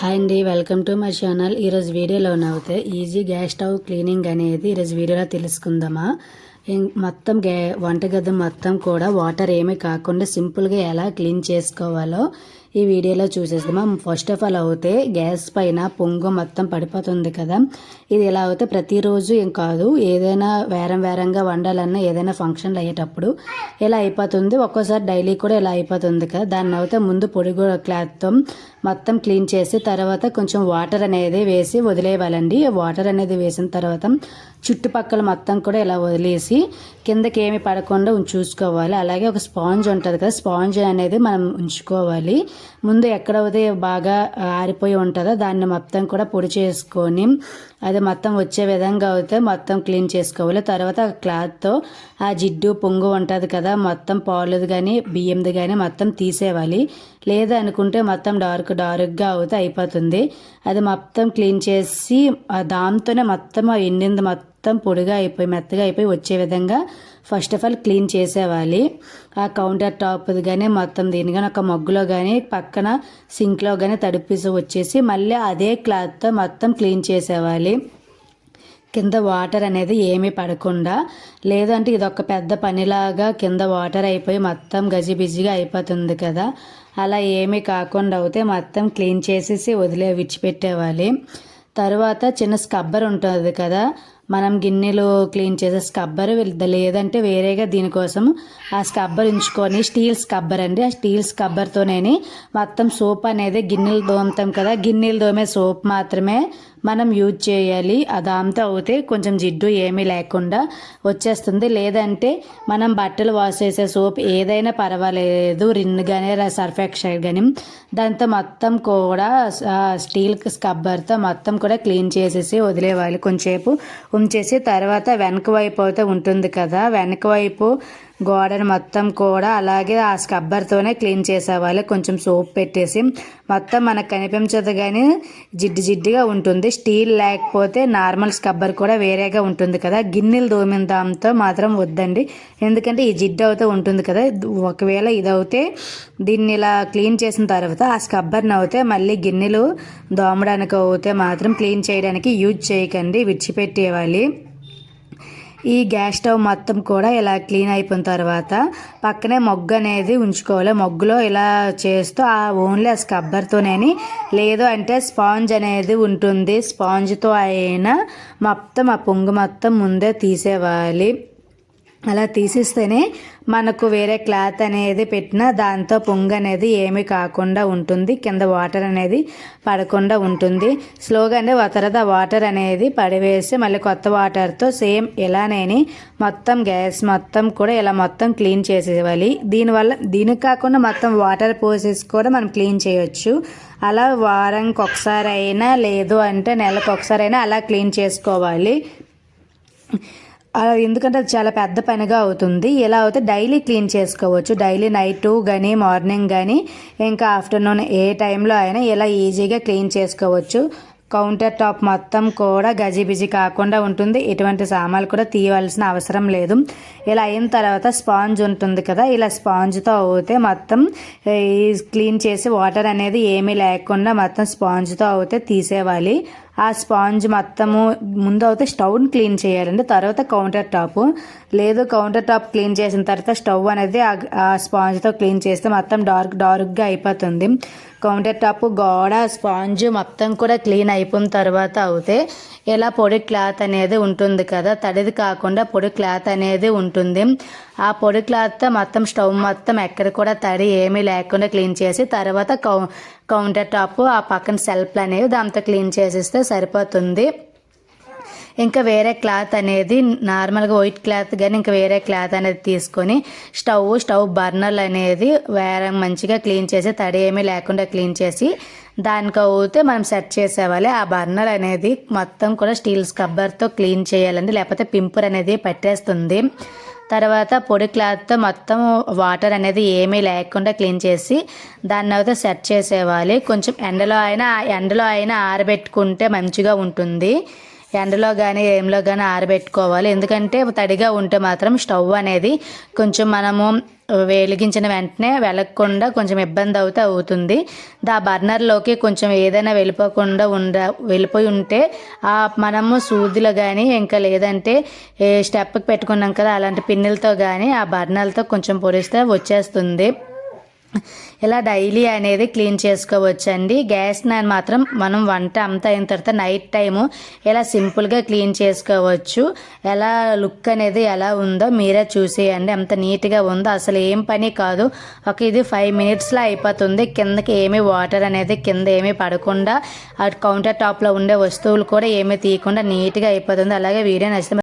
Hi అండి welcome to my channel. ఈరోజు వీడియోలో అయితే ఈజీ గ్యాస్ స్టవ్ క్లీనింగ్ అనేది ఈరోజు వీడియోలో తెలుసుకుందామా? మొత్తం గ్యా వంటగది మొత్తం కూడా వాటర్ ఏమీ కాకుండా సింపుల్గా ఎలా క్లీన్ చేసుకోవాలో ఈ వీడియోలో చూసేస్తామా ఫస్ట్ ఆఫ్ ఆల్ అయితే గ్యాస్ పైన పొంగు మొత్తం పడిపోతుంది కదా. ఇది ఎలా అయితే ప్రతిరోజు ఏం కాదు ఏదైనా వేరం వేరంగా వండాలన్నా ఏదైనా ఫంక్షన్లు అయ్యేటప్పుడు ఇలా అయిపోతుంది? ఒక్కోసారి డైలీ కూడా ఇలా అయిపోతుంది కదా. దాన్ని అయితే ముందు పొడి క్లాత్తో మొత్తం క్లీన్ చేసి తర్వాత కొంచెం వాటర్ అనేది వేసి వదిలేయాలండి వాటర్ అనేది వేసిన తర్వాత చుట్టుపక్కల మొత్తం కూడా ఇలా వదిలేసి కిందకి ఏమి పడకుండా చూసుకోవాలి. అలాగే ఒక స్పాంజ్ ఉంటుంది కదా స్పాంజ్ అనేది మనం ఉంచుకోవాలి. ముందు ఎక్కడైతే బాగా ఆరిపోయి ఉంటుందో దాన్ని మొత్తం కూడా పొడి చేసుకొని అది మొత్తం వచ్చే విధంగా అయితే మొత్తం క్లీన్ చేసుకోవాలి. తర్వాత క్లాత్తో ఆ జిడ్డు పొంగు ఉంటుంది కదా మొత్తం పాలుది కానీ బియ్యంది కానీ మొత్తం తీసేవాలి. లేదనుకుంటే మొత్తం డార్క్ డార్క్గా అవుతే అయిపోతుంది. అది మొత్తం క్లీన్ చేసి ఆ దాంతోనే మొత్తం ఆ ఎండింది మొత్తం మొత్తం పొడిగా అయిపోయి మెత్తగా అయిపోయి వచ్చే విధంగా ఫస్ట్ ఆఫ్ ఆల్ క్లీన్ చేసేవాలి. ఆ కౌంటర్ టాప్ కానీ మొత్తం దీని కానీ ఒక మగ్గులో కానీ పక్కన సింక్లో కానీ తడిపిసి వచ్చేసి మళ్ళీ అదే క్లాత్తో మొత్తం క్లీన్ చేసేవాలి. కింద వాటర్ అనేది ఏమీ పడకుండా లేదంటే ఇది ఒక పెద్ద పనిలాగా కింద వాటర్ అయిపోయి మొత్తం గజిబిజిగా అయిపోతుంది కదా. అలా ఏమీ కాకుండా అయితే మొత్తం క్లీన్ చేసేసి వదిలే విడిచిపెట్టేవాలి. తర్వాత చిన్న స్కబ్బర్ ఉంటుంది కదా మనం గిన్నెలు క్లీన్ చేసే స్కబ్బర్ లేదంటే వేరేగా దీనికోసం ఆ స్కబ్బర్ ఉంచుకొని స్టీల్ స్కబ్బర్ అండి. ఆ స్టీల్ స్కబ్బర్తోనే మొత్తం సోప్ అనేది గిన్నెలు దోమతాం కదా. గిన్నెలు దోమే సోప్ మాత్రమే మనం యూజ్ చేయాలి. అదంతా అవుతే కొంచెం జిడ్డు ఏమీ లేకుండా వచ్చేస్తుంది. లేదంటే మనం బట్టలు వాష్ చేసే సోప్ ఏదైనా పర్వాలేదు. రిన్ కానీ సర్ఫ్ ఎక్సైడ్ కానీ దాంతో మొత్తం కూడా స్టీల్ స్కబ్బర్తో మొత్తం కూడా క్లీన్ చేసేసి వదిలేవాలి. కొంచెంసేపు ఉంచేసి తర్వాత వెనక వైపు అయితే ఉంటుంది కదా. వెనక వైపు గోడను మొత్తం కూడా అలాగే ఆ స్కబ్బర్తోనే క్లీన్ చేసేవాలి కొంచెం సోప్ పెట్టేసి మొత్తం మనకు కనిపించదు కానీ జిడ్డు జిడ్డుగా ఉంటుంది. స్టీల్ లేకపోతే నార్మల్ స్కబ్బర్ కూడా వేరేగా ఉంటుంది కదా. గిన్నెలు దోమిన దాంతో మాత్రం వద్దండి. ఎందుకంటే ఈ జిడ్డు అవుతే ఉంటుంది కదా. ఒకవేళ ఇది దీన్ని ఇలా క్లీన్ చేసిన తర్వాత ఆ స్కబ్బర్ని అవుతే మళ్ళీ గిన్నెలు దోమడానికి అవుతే మాత్రం క్లీన్ చేయడానికి యూజ్ చేయకండి. విడిచిపెట్టేవాలి. ఈ గ్యాస్ స్టవ్ మొత్తం కూడా ఇలా క్లీన్ అయిపోయిన తర్వాత పక్కనే మొగ్గు అనేది ఉంచుకోవాలి. మొగ్గులో ఇలా చేస్తూ ఆ ఓన్లీ ఆ స్కబ్బర్తోనేని లేదు అంటే స్పాంజ్ అనేది ఉంటుంది. స్పాంజ్తో అయినా మొత్తం ఆ పొంగు మొత్తం ముందే తీసేవాలి. అలా తీసిస్తేనే మనకు వేరే క్లాత్ అనేది పెట్టినా దాంతో పొంగు అనేది ఏమీ కాకుండా ఉంటుంది. కింద వాటర్ అనేది పడకుండా ఉంటుంది. స్లోగానే తర్వాత వాటర్ అనేది పడివేసి మళ్ళీ కొత్త వాటర్తో సేమ్ ఇలానేని మొత్తం గ్యాస్ మొత్తం కూడా ఇలా మొత్తం క్లీన్ చేసేవాలి దీనివల్ల దీనికి కాకుండా మొత్తం వాటర్ పోసేసి కూడా మనం క్లీన్ చేయొచ్చు. అలా వారానికి ఒకసారి అయినా లేదు అంటే నెలకు ఒకసారి అయినా అలా క్లీన్ చేసుకోవాలి. ఎందుకంటే అది చాలా పెద్ద పనిగా అవుతుంది. ఇలా అయితే డైలీ క్లీన్ చేసుకోవచ్చు. డైలీ నైట్ కానీ మార్నింగ్ కానీ ఇంకా ఆఫ్టర్నూన్ ఏ టైంలో అయినా ఇలా ఈజీగా క్లీన్ చేసుకోవచ్చు. కౌంటర్ టాప్ మొత్తం కూడా గజిబిజి కాకుండా ఉంటుంది. ఎటువంటి సామాన్లు కూడా తీయవలసిన అవసరం లేదు. ఇలా అయిన తర్వాత స్పాంజ్ ఉంటుంది కదా ఇలా స్పాంజ్తో అవుతే మొత్తం ఈ క్లీన్ చేసి వాటర్ అనేది ఏమీ లేకుండా మొత్తం స్పాంజ్తో అవుతే తీసేవాలి. ఆ స్పాంజ్ మొత్తము ముందు అయితే స్టవ్ని క్లీన్ చేయాలండి. తర్వాత కౌంటర్ టాప్. లేదు కౌంటర్ టాప్ క్లీన్ చేసిన తర్వాత స్టవ్ అనేది ఆ స్పాంజ్తో క్లీన్ చేస్తే మొత్తం డార్క్ డార్క్గా అయిపోతుంది. కౌంటర్ టాప్ గోడ స్పాంజ్ మొత్తం కూడా క్లీన్ అయిపోయిన తర్వాత అవుతే ఇలా పొడి క్లాత్ అనేది ఉంటుంది కదా. తడిది కాకుండా పొడి క్లాత్ అనేది ఉంటుంది. ఆ పొడి క్లాత్తో మొత్తం స్టవ్ మొత్తం ఎక్కడ కూడా తడి ఏమీ లేకుండా క్లీన్ చేసి తర్వాత కౌ కౌంటర్ టాప్ ఆ పక్కన సెల్ఫ్లు అనేవి దాంతో క్లీన్ చేసేస్తే సరిపోతుంది. ఇంకా వేరే క్లాత్ అనేది నార్మల్గా వైట్ క్లాత్ కానీ ఇంకా వేరే క్లాత్ అనేది తీసుకొని స్టవ్ స్టవ్ బర్నర్లు అనేది వేరే మంచిగా క్లీన్ చేసి తడి ఏమీ లేకుండా క్లీన్ చేసి దానికి అవుతే మనం సెట్ చేసేవాలి. ఆ బర్నర్ అనేది మొత్తం కూడా స్టీల్ స్కబ్బర్తో క్లీన్ చేయాలండి. లేకపోతే పింపుర్ అనేది పట్టేస్తుంది. తర్వాత పొడి క్లాత్తో మొత్తం వాటర్ అనేది ఏమీ లేకుండా క్లీన్ చేసి దాన్ని అయితే సెట్ చేసేవాలి. కొంచెం ఎండలో అయినా ఎండలో అయినా ఆరబెట్టుకుంటే మంచిగా ఉంటుంది. ఎండలో కానీ ఏంలో కానీ ఆరబెట్టుకోవాలి. ఎందుకంటే తడిగా ఉంటే మాత్రం స్టవ్ అనేది కొంచెం మనము వెలిగించిన వెంటనే వెలగకుండా కొంచెం ఇబ్బంది అవుతే అవుతుంది. దా బర్నర్లోకి కొంచెం ఏదైనా వెళ్ళిపోకుండా ఉండ వెళ్ళిపోయి ఉంటే ఆ మనము సూదిలో కానీ ఇంకా లేదంటే ఏ స్టెప్కి పెట్టుకున్నాం కదా అలాంటి పిన్నులతో కానీ ఆ బర్నర్లతో కొంచెం పొడిస్తే వచ్చేస్తుంది. ఇలా డైలీ అనేది క్లీన్ చేసుకోవచ్చండి. గ్యాస్ నాన్ మాత్రం మనం వంట అంతా అయిన తర్వాత నైట్ టైము ఇలా సింపుల్గా క్లీన్ చేసుకోవచ్చు. ఎలా లుక్ అనేది ఎలా ఉందో మీరే చూసేయండి. అంత నీట్గా ఉందో అసలు ఏం పని కాదు. ఒక ఇది ఫైవ్ మినిట్స్లో అయిపోతుంది. కిందకి ఏమీ వాటర్ అనేది కింద ఏమీ పడకుండా ఆ కౌంటర్ టాప్లో ఉండే వస్తువులు కూడా ఏమీ తీయకుండా నీట్గా అయిపోతుంది. అలాగే వీడియో నచ్చితే